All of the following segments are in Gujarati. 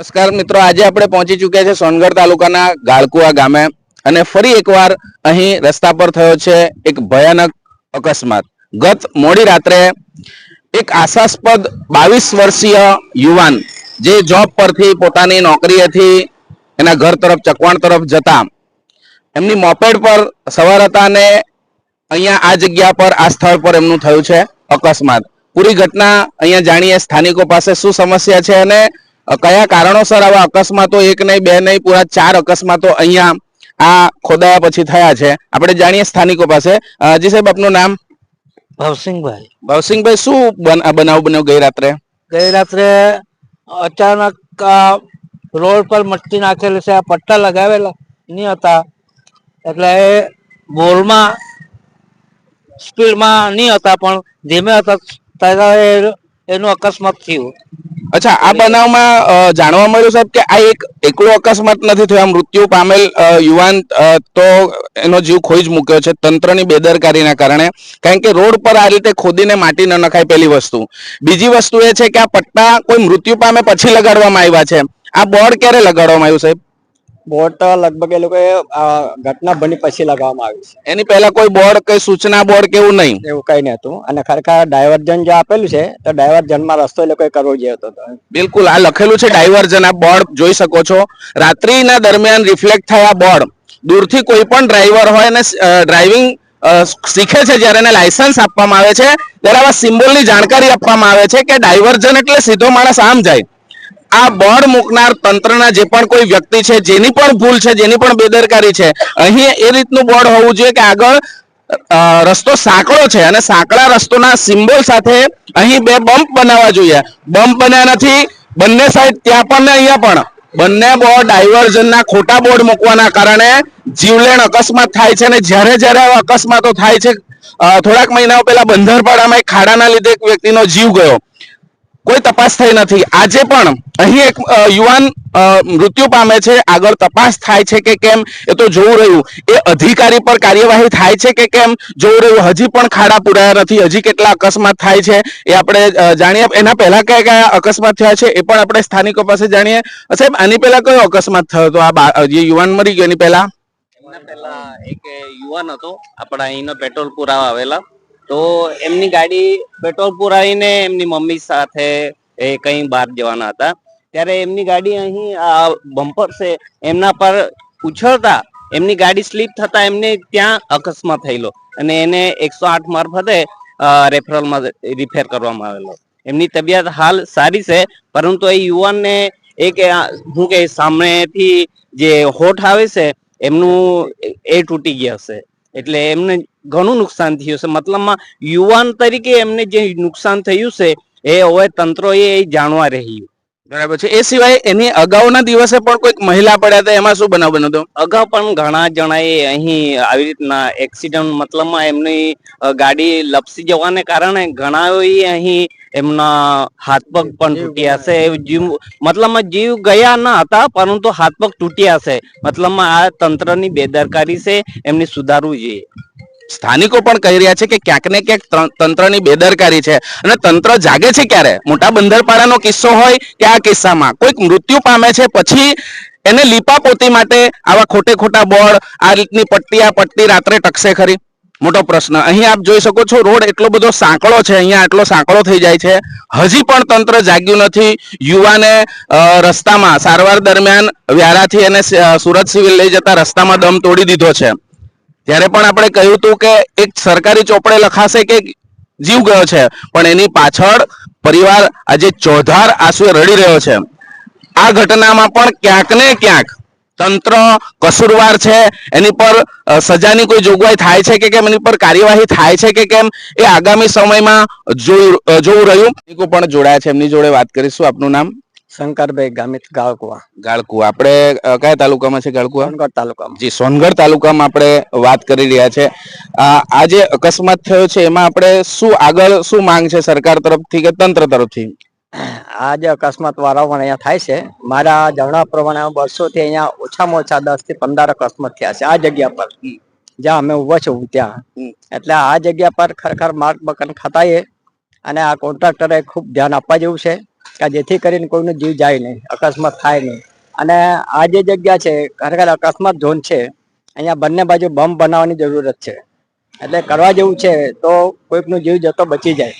નમસ્કાર મિત્રો, આજે આપણે પહોંચી ચૂક્યા છે સોનગઢ તાલુકાના ગાળકુવા ગામે અને ફરી એકવાર અહીં રસ્તા પર થયો છે એક ભયાનક અકસ્માત. ગત મોડી રાત્રે એક આશાસ્પદ બાવીસ વર્ષીય યુવાન જે જોબ પરથી પોતાની નોકરીએથી એના ઘર તરફ, ચકવાણ તરફ જતા, એમની મોપેડ પર સવાર હતા અને અહીંયા આ જગ્યા પર, આ સ્થળ પર એમનું થયું છે અકસ્માત. પૂરી ઘટના અહીંયા જાણીએ સ્થાનિકો પાસે શું સમસ્યા છે અને કયા કારણોસર આવા અકસ્માતો એક નહીં બે નહીં પૂરા ચાર અકસ્માતો અહીંયા આ ખોદાયા પછી થયા છે? આપણે જાણીએ સ્થાનિકો પાસે. જી સાહેબ આપનું નામ? ભવસિંહભાઈ. ભવસિંહભાઈ શું બનાવ બન્યો ગઈ રાત્રે? ગઈ રાત્રે અચાનક રોડ પર મટ્ટી નાખેલી છે આ પટ્ટા લગાવેલા નહીં હતા. એટલે એ બોલમાં સ્પીડમાં નહીં હતા પણ ધીમે હતા. ત્યારે એનું અકસ્માત થયું. અચ્છા આ બનાવમાં જાણવા મળ્યું સાહેબ કે આ એક એકલો અકસ્માત નથી થયો. આ મૃત્યુ પામેલ યુવાન તો એનો જીવ ખોઈ જ મૂક્યો છે તંત્રની બેદરકારીના કારણે. કારણ કે રોડ પર આ રીતે ખોદીને માટી ન નખાય પહેલી વસ્તુ. બીજી વસ્તુ એ છે કે આ પટ્ટા કોઈ મૃત્યુ પામે પછી લગાડવામાં આવ્યા છે. આ બોર્ડ ક્યારે લગાડવામાં આવ્યું સાહેબ? બોર્ડ લગભગ એ લોકોએ ઘટના બની પછી લગાવવામાં આવી છે. એની પહેલા કોઈ બોર્ડ કઈ સૂચના બોર્ડ કેવું નહીં? એવું કઈ હતું. અને ખરેખર ડાયવર્જન જે આપેલું છે તો ડાયવર્જનમાં રસ્તો એ લોકોએ કરવો જોઈએ હતો બિલકુલ આ લખેલું છે ડાયવર્જન આ બોર્ડ જોઈ શકો છો. રાત્રિના દરમિયાન રિફ્લેક્ટ થયા બોર્ડ. દૂરથી કોઈ પણ ડ્રાઈવર હોય અને ડ્રાઇવિંગ શીખે છે જ્યારે એને લાયસન્સ આપવામાં આવે છે ત્યારે આવા સિમ્બોલની જાણકારી આપવામાં આવે છે કે ડાયવર્જન એટલે સીધો માણસ આમ જાય. આ બોર્ડ મૂકનાર તંત્રના જે પણ કોઈ વ્યક્તિ છે, જેની પણ ભૂલ છે, જેની પણ બેદરકારી છે, અહીં એ રીતનું બોર્ડ હોવું જોઈએ કે આગળ રસ્તો સાંકળો છે અને સાંકળા રસ્તોના સિમ્બોલ સાથે અહીં બે બમ્પ બનાવવા જોઈએ. બમ્પ બન્યા નથી, બંને સાઈડ ત્યાં પણ ને અહીંયા પણ. બંને બોર્ડ ડાયવર્ઝનના ખોટા બોર્ડ મૂકવાના કારણે જીવલેણ અકસ્માત થાય છે અને જ્યારે જ્યારે અકસ્માતો થાય છે થોડાક મહિનાઓ પહેલા બંધરપાડામાં એક ખાડાના લીધે એક વ્યક્તિનો જીવ ગયો. કોઈ તપાસ થઈ નથી. આજે પણ અહીં એક યુવાન મૃત્યુ પામે છે. આગળ તપાસ થાય છે કે કેમ? એ તો જોવું રહ્યું. એ અધિકારી પર કાર્યવાહી થાય છે કે કેમ? જોવું રહ્યું. હજી પણ ખાડા પુરાયા નથી. હજી કેટલા અકસ્માત થાય છે એ આપણે જાણીએ. એના પહેલા કયા કયા અકસ્માત થયા છે એ પણ આપણે સ્થાનિકો પાસે જાણીએ. સાહેબ, આની પહેલા કયો અકસ્માત થયો હતો? આ જે યુવાન મરી ગયો એની પહેલા? એમના પહેલા એક યુવાન હતો. આપણા અહીંનો પેટ્રોલ પુરાવા આવેલા. તો એમની ગાડી પેટ્રોલ પુરાવીને એમની મમ્મી સાથે એ કઈ બહાર જવાના હતા. ત્યારે એમની ગાડી અહીં આ બમ્પર છે, એમના પર ઉછળતા એમની ગાડી સ્લીપ થતા એમને ત્યાં અકસ્માત થયેલો અને એને એકસો આઠ મારફતે રેફરલમાં રિફેર કરવામાં આવેલો. એમની તબિયત હાલ સારી છે, પરંતુ એ યુવાનને એક હું કે સામેથી જે હોઠ આવે છે, એમનું એ તૂટી ગયા છે. એટલે એમને ઘણું નુકસાન થયું છે. મતલબમાં યુવાન તરીકે એમને જે નુકસાન થયું છે એ હવે તંત્રોએ એ જાણવા રહ્યું. બરાબર છે. એ સિવાય એની અગાઉના દિવસે પણ કોઈક મહિલા પડ્યા હતા એમાં શું બનાવ બન્યો હતો? અગાઉ પણ ઘણા જણાએ અહીં આવી રીતના એક્સિડન્ટ મતલબમાં એમની ગાડી લપસી જવાને કારણે ઘણાઓએ અહીં એમના હાથ પગ પણ તૂટ્યા છે. જીવ મતલબમાં જીવ ગયા ન હતા પરંતુ હાથ પગ તૂટ્યા છે. મતલબમાં આ તંત્રની બેદરકારી છે એમને સુધારવું જોઈએ. સ્થાનિકો પણ કહી રહ્યા છે કે ક્યાંક ને ક્યાંક તંત્રની બેદરકારી છે. અને તંત્ર જાગે છે ક્યારે? મોટા બંદરપાડાનો કિસ્સો હોય કે આ કિસ્સામાં? કોઈક મૃત્યુ પામે છે પછી એને લીપાપોતી માટે આવા ખોટે ખોટા બોર્ડ આ રીતની પટ્ટી આ પટ્ટી રાત્રે ટકશે ખરી? મોટો પ્રશ્ન. અહીં આપ જોઈ શકો છો, રોડ એટલો બધો સાંકળો છે, અહીંયા આટલો સાંકળો થઈ જાય છે. હજી પણ તંત્ર જાગ્યું નથી. યુવાને રસ્તામાં સારવાર દરમિયાન વ્યારાથી એને સુરત સિવિલ લઈ જતા રસ્તામાં દમ તોડી દીધો છે. ત્યારે પણ આપણે કહ્યું હતું કે એક સરકારી ચોપડે લખાશે કે જીવ ગયો છે. પણ એની પાછળ પરિવાર આજે ચોધાર આંસુએ રડી રહ્યો છે. આ ઘટનામાં પણ ક્યાંક ને ક્યાંક તંત્ર કસૂરવાર છે? એની પર સજાની કોઈ જોગવાઈ થાય છે કે કેમ? એની પર કાર્યવાહી થાય છે કે કેમ? એ આગામી સમયમાં જોવું રહ્યું. લોકો પણ જોડાયા છે. એમની જોડે વાત કરીશું. આપનું નામ? શંકરભાઈ ગામિત ગાળકુવા. ગાળકુવા. આપણે કયા તાલુકામાં છે ગાળકુવા? સોનગઢ તાલુકામાં. જી સોનગઢ તાલુકામાં આપણે વાત કરી રહ્યા છે. આ આ જે અકસ્માત થયો છે એમાં આપણે શું આગળ શું માંગ છે સરકાર તરફથી કે તંત્ર તરફથી? આ જે અકસ્માત વારંવાર અહીંયા થાય છે. મારા જણાવ પ્રમાણે બસો થી અહીંયા ઓછામાં ઓછા દસથી પંદર અકસ્માત થયા છે. આ જગ્યા પર જ્યાં અમે ઊભા છું ત્યાં. એટલે આ જગ્યા પર ખરેખર માર્ગ બકન ખતાઈએ અને આ કોન્ટ્રાક્ટરે ખૂબ ધ્યાન આપવા જેવું છે કે જેથી કરીને કોઈનો જીવ જાય નહીં અકસ્માત થાય નહીં. અને આ જે જગ્યા છે ખરેખર અકસ્માત ઝોન છે અહીંયા બંને બાજુ બમ્પ બનાવવાની જરૂરત છે. એટલે કરવા જેવું છે તો કોઈકનો જીવ જતો બચી જાય.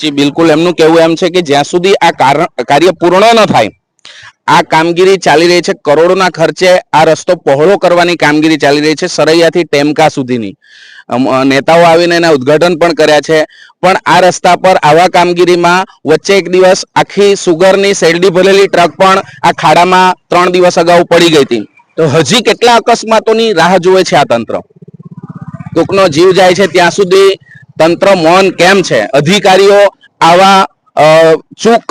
જી, બિલકુલ એમનું કહેવું એમ છે કે જ્યાં સુધી આ કાર- કાર્ય પૂર્ણ ન થાય, આ કામગીરી ચાલી રહી છે, કરોડોના ખર્ચે આ રસ્તો પહોળો કરવાની કામગીરી ચાલી રહી છે, સરૈયાથી ટેમકા સુધીની. નેતાઓ આવીને એના ઉદ્ઘાટન પણ કર્યા છે, પણ આ રસ્તા પર આવા કામગીરીમાં વચ્ચે એક દિવસ આખી સુગરની શેરડી ભરેલી ટ્રક પણ આ ખાડામાં ત્રણ દિવસ અગાઉ પડી ગઈ હતી. તો હજી કેટલા અકસ્માતોની રાહ જોવે છે આ તંત્ર? કોકનો જીવ જાય છે ત્યાં સુધી તંત્ર મૌન કેમ છે? અધિકારીઓ આવા ચૂક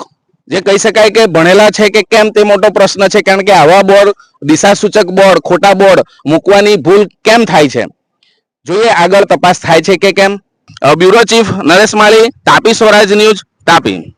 જે કહી શકાય કે ભણેલા છે કે કેમ તે મોટો પ્રશ્ન છે, કારણ કે આવા બોર્ડ, દિશાસૂચક બોર્ડ, ખોટા બોર્ડ મૂકવાની ભૂલ કેમ થાય છે? જોઈએ આગળ તપાસ થાય છે કે કેમ. Bureau chief Naresh Mali, Tapi Swaraj news Tapi.